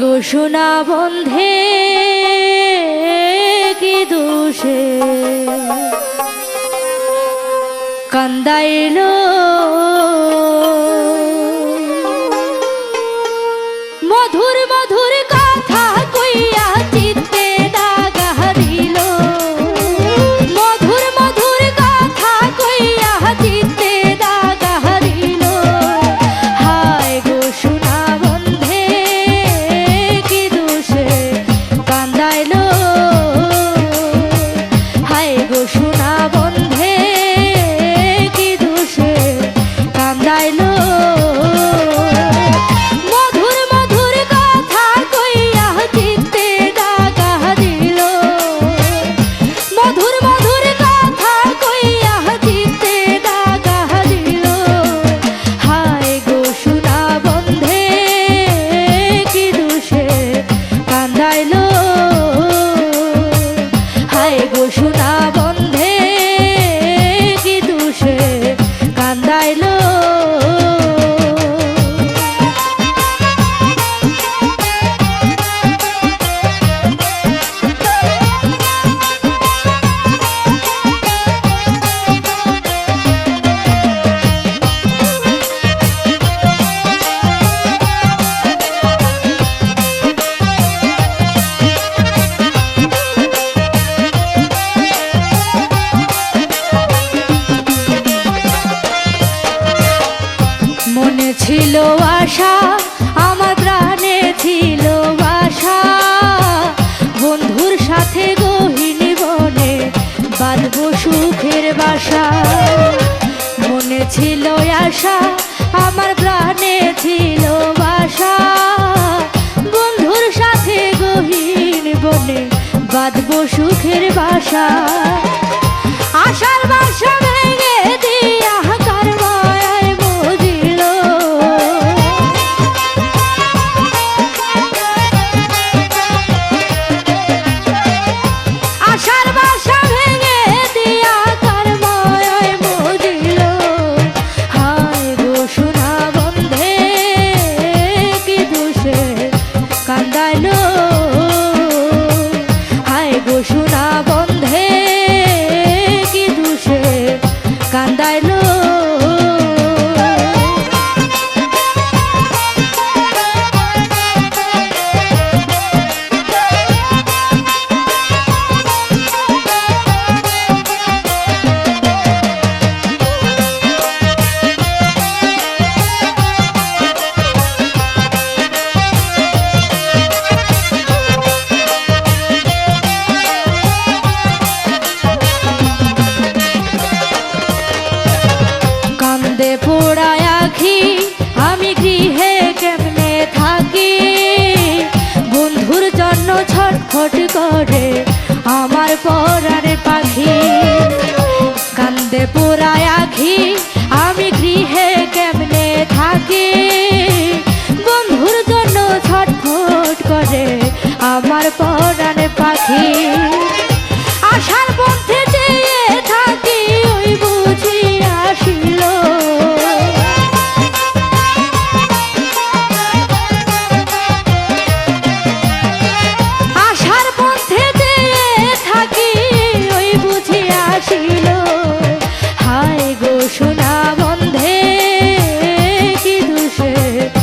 গো সোনা বন্ধে কি দোষে? কান্দাইল ছিল আশা, আমার প্রাণে ছিল বাসা। বন্ধুর সাথে গহিনী বনে বাঁধবো সুখের বাসা। মনে ছিল আশা, আমার প্রাণে ছিল বাসা। বন্ধুর সাথে গহীন বনে বাঁধবো সুখের বাসা। ছটফট করে আমার পরার পাখি। কান্দে পোড়ায় আখি, আমি গৃহে কেমনে থাকি? বন্ধুর জন্য ছটফট করে আমার পরার পাখি। আশার No.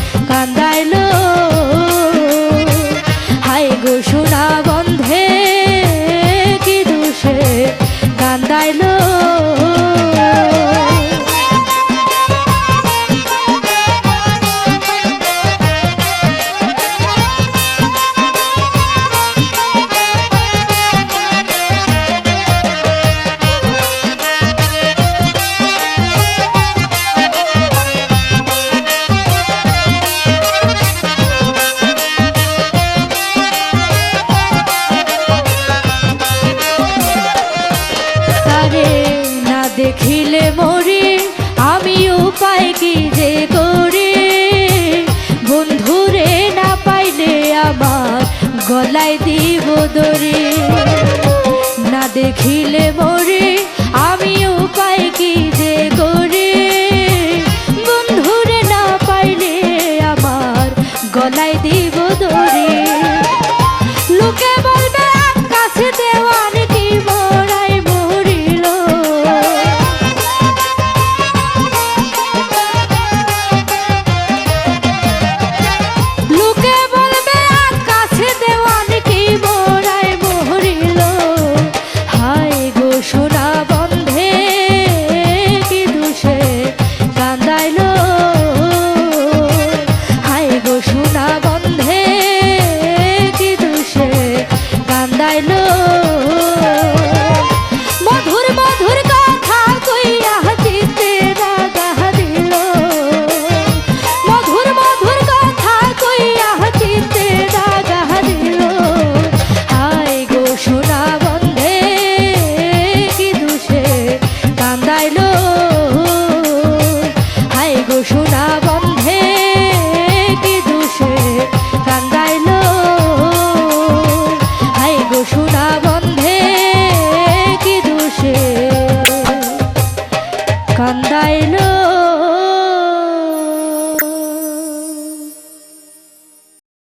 দেখিলে মরি, আমি উপায় কি যে করি? বন্ধুরে না পাইলে আমার গলায় দিব দড়ি। না দেখিলে মরি, আমি উপায় কি যে করি? বন্ধুরে না পাইলে আমার গলায় দিব দড়ি।